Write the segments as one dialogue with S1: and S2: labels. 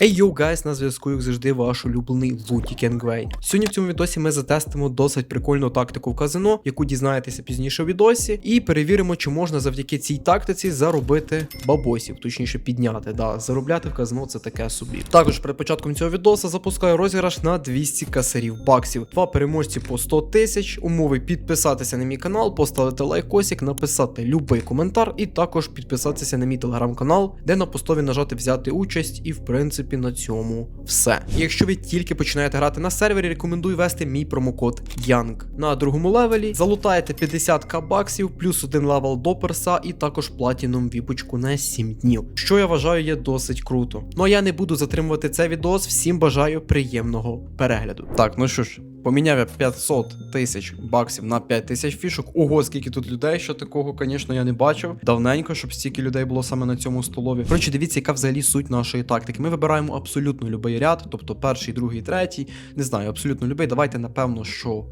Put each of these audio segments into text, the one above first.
S1: Ей йоу, гайс, на зв'язку, як завжди, ваш улюблений Луті Кенгвей. Сьогодні в цьому відосі ми затестимо досить прикольну тактику в казино, яку дізнаєтеся пізніше у відосі, і перевіримо, чи можна завдяки цій тактиці заробити бабосів, точніше підняти. Да, заробляти в казино це таке собі. Також перед початком цього відоса запускаю розіграш на 200 касарів баксів. Два переможці по 100 тисяч. Умови підписатися на мій канал, поставити лайкосик, написати любий коментар, і також підписатися на мій телеграм-канал, де на постові нажати взяти участь, і в принципі на цьому все. Якщо ви тільки починаєте грати на сервері, рекомендую вести мій промокод YOUNG. На другому левелі залутаєте 50к баксів, плюс один левел до перса, і також платіном віпочку на 7 днів. Що я вважаю є досить круто. Ну а я не буду затримувати це відос. Всім бажаю приємного перегляду. Так, ну що ж. Поміняв я 500 тисяч баксів на 5 тисяч фішок. Ого, скільки тут людей, що такого, звісно, я не бачив. Давненько, щоб стільки людей було саме на цьому столові. Коротше, дивіться, яка взагалі суть нашої тактики. Ми вибираємо абсолютно любий ряд, тобто перший, другий, третій. Не знаю, абсолютно любий. Давайте, напевно, що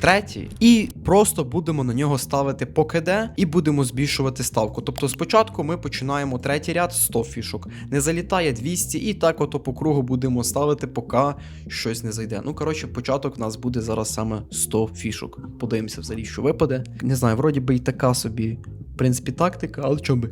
S1: третій. І просто будемо на нього ставити по і будемо збільшувати ставку. Тобто спочатку ми починаємо третій ряд 100 фішок. Не залітає 200, і так ото по кругу будемо ставити, поки щось не зайде. Ну, коротше, початок у нас буде зараз саме 100 фішок. Подивимося взагалі, що випаде. Не знаю, вроді би і така собі, в принципі, тактика, але чому би.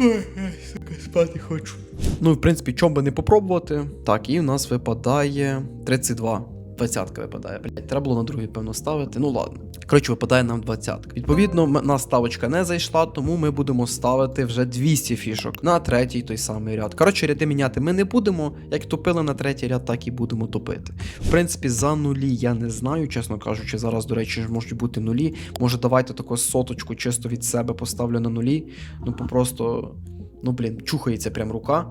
S1: Ой, сука, спати хочу. Ну, в принципі, чому би не попробувати. Так, і в нас випадає 32. Двадцятка випадає, блядь. Треба було на другий, певно, ставити. Ну ладно. Коротше, випадає нам двадцятка. Відповідно, нас ставочка не зайшла, тому ми будемо ставити вже 200 фішок на третій той самий ряд. Коротше, ряди міняти ми не будемо. Як топили на третій ряд, так і будемо топити. В принципі, за нулі я не знаю, чесно кажучи. Зараз, до речі, можуть бути нулі. Може, давайте таку соточку чисто від себе поставлю на нулі. Ну, попросту. Ну, блін, чухається прям рука.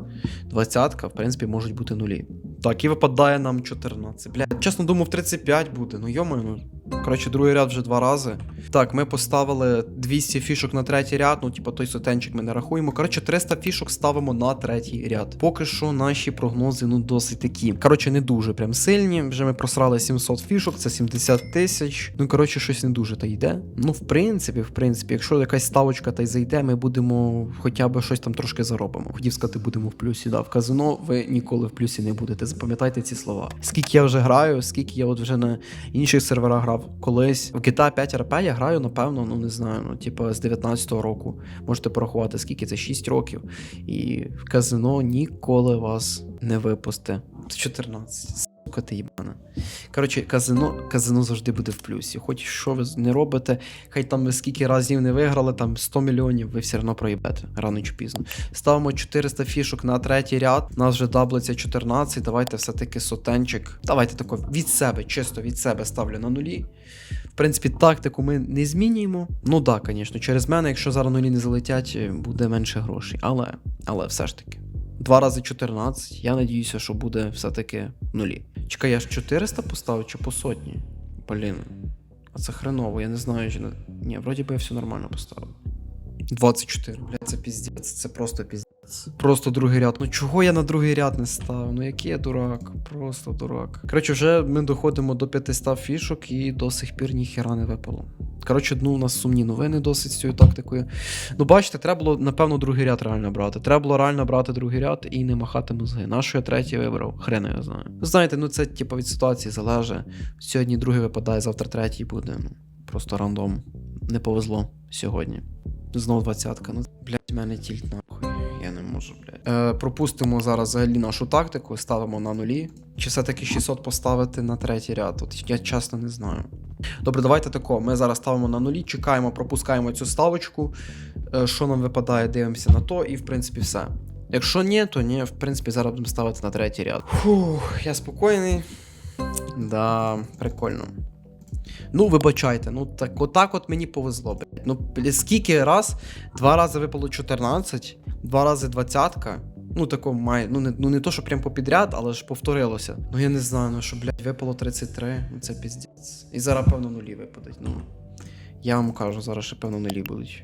S1: Двадцятка, в принципі, можуть бути нулі. Так, і випадає нам 14. Блядь, чесно думав, 35 буде. Ну йомаю, ну. Коротше, другий ряд вже два рази. Так, ми поставили 200 фішок на третій ряд, ну, типу, той сотенчик ми не рахуємо. Коротше, 300 фішок ставимо на третій ряд. Поки що наші прогнози, ну, досить такі. Коротше, не дуже прям сильні. Вже ми просрали 700 фішок, це 70 тисяч. Ну, коротше, щось не дуже та йде. Ну, в принципі, в принципі, якщо якась ставочка та й зайде, ми будемо хоча б щось там трошки заробимо. Хотів сказати, будемо в плюсі. Да, в казино ви ніколи в плюсі не будете. Запам'ятайте ці слова. Скільки я вже граю, скільки я от вже на інших серверах грав колись. В GTA 5 RP я граю, напевно, ну не знаю, ну, типу, з 19-го року. Можете порахувати, скільки це 6 років. І в казино ніколи вас не випусте. 14. Сука ти їбана. Коротше, казино, казино завжди буде в плюсі. Хоч що ви не робите, хай там ви скільки разів не виграли, там 100 мільйонів, ви все одно проїбете, рано чи пізно. Ставимо 400 фішок на третій ряд. У нас вже даблиця 14. Давайте все-таки сотенчик. Давайте тако від себе, чисто від себе ставлю на нулі. В принципі, тактику ми не змінюємо. Ну так, да, звісно, через мене, якщо зараз нулі не залетять, буде менше грошей. Але, але все ж таки. Два рази 14. Я надіюся, що буде все-таки нулі. Чекай, я ж 400 поставив чи по сотні? Блін. А це хреново, я не знаю. Чи... Ні, вроді би я все нормально поставив. 24, блядь, це піздець, це просто піздець. Просто другий ряд. Ну чого я на другий ряд не ставив? Ну який я дурак, просто дурак. Коротше, вже ми доходимо до 500 фішок і до сих пір ніхера не випало. Коротше, ну у нас сумні новини досить з цією тактикою. Ну, бачите, треба було, напевно, другий ряд реально брати. Треба було реально брати другий ряд і не махати мозги. Нащо я третій вибрав? Хрен я знаю. Знаєте, ну це типу від ситуації залежить. Сьогодні другий випадає, завтра третій буде. Ну, просто рандом. Не повезло сьогодні. Знову двадцятка. Ну, блядь, в мене тільт нахуй. Я не можу, блядь. Е, пропустимо зараз взагалі нашу тактику, ставимо на нулі. Чи все-таки 600 поставити на третій ряд? От я чесно не знаю. Добре, давайте тако. Ми зараз ставимо на нулі, чекаємо, пропускаємо цю ставочку. Е, Що нам випадає, дивимося на то, і в принципі все. Якщо ні, то ні, в принципі, зараз будемо ставити на третій ряд. Фух, я спокійний. Да, прикольно. Ну, вибачайте, ну так отак от мені повезло, блядь. Ну, скільки раз? Два рази випало 14, два рази двадцятка. Ну, тако має. Ну не, ну, не то, що прям попідряд, але ж повторилося. Ну я не знаю, ну що, блядь, випало 33, ну це піздець. І зараз, певно, нулі випадуть. Ну. Я вам кажу, зараз ще певно нулі будуть.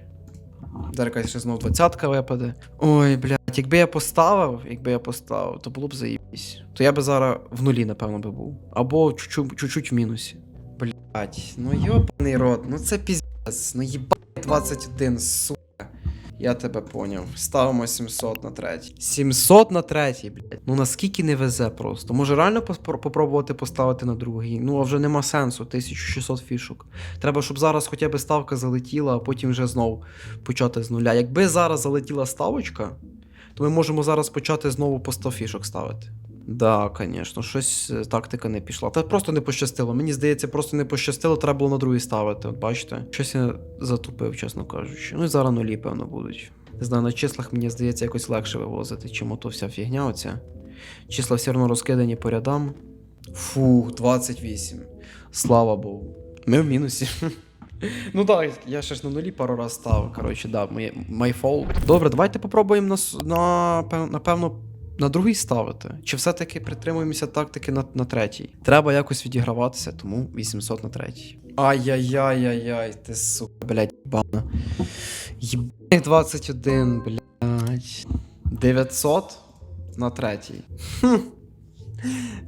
S1: Зараз якась ще знову двадцятка випаде. Ой, блядь, якби я поставив, якби я поставив, то було б заїбісь. То я би зараз в нулі, напевно, би був. Або чуть-чуть в мінусі. Блять, ну йобаний рот, ну це піздець, ну їбать 21, сука. Я тебе поняв. Ставимо 700 на третій. 700 на третій, блядь. Ну наскільки не везе просто. Може реально попробувати поставити на другий? Ну а вже нема сенсу, 1600 фішок. Треба, щоб зараз хоча б ставка залетіла, а потім вже знов почати з нуля. Якби зараз залетіла ставочка, то ми можемо зараз почати знову по 100 фішок ставити. Да, звісно, щось е, тактика не пішла. Та просто не пощастило. Мені здається, просто не пощастило, треба було на другий ставити. От бачите? Щось я затупив, чесно кажучи. Ну і зараз нулі, певно, будуть. Не знаю, на числах мені здається якось легше вивозити, чим ото вся фігня оця. Числа все одно розкидані по рядам. Фух, 28. Слава Богу. Ми в мінусі. Ну так, я ще ж на нулі пару раз став. Коротше, да, my fault. Добре, давайте попробуємо на, на, напевно, на другий ставити. Чи все-таки притримуємося тактики на, на третій? Треба якось відіграватися, тому 800 на третій. Ай-яй-яй-яй-яй, ти сука, блядь, бана. Єбаних 21, блядь. 900 на третій. Хм.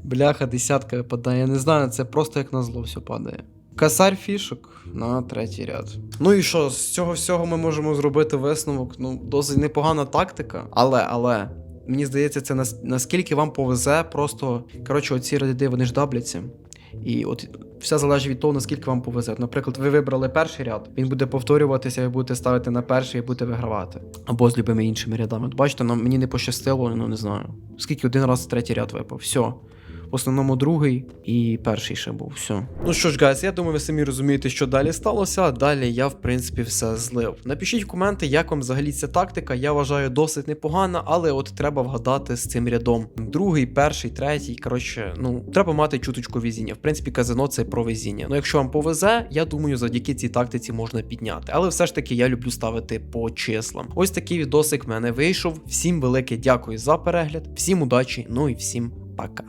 S1: Бляха, десятка випадає. Я не знаю, це просто як на зло все падає. Касар фішок на третій ряд. Ну і що, з цього всього ми можемо зробити висновок. Ну, досить непогана тактика, але, але. Мені здається, це нас, наскільки вам повезе, просто коротше, оці ряди вони ж дабляться. І от все залежить від того, наскільки вам повезе. Наприклад, ви вибрали перший ряд, він буде повторюватися, ви будете ставити на перший і будете вигравати. Або з любими іншими рядами. От бачите, нам мені не пощастило, ну не знаю. Скільки один раз третій ряд випав. Все. В основному другий і перший ще був. Все. Ну що ж, гайс, я думаю, ви самі розумієте, що далі сталося. Далі я, в принципі, все злив. Напишіть в коменти, як вам взагалі ця тактика. Я вважаю досить непогана, але от треба вгадати з цим рядом. Другий, перший, третій. Коротше, ну треба мати чуточку везіння. В принципі, казино це про везіння. Ну, якщо вам повезе, я думаю, завдяки цій тактиці можна підняти. Але все ж таки я люблю ставити по числам. Ось такий відосик в мене вийшов. Всім велике дякую за перегляд, всім удачі, ну і всім пока.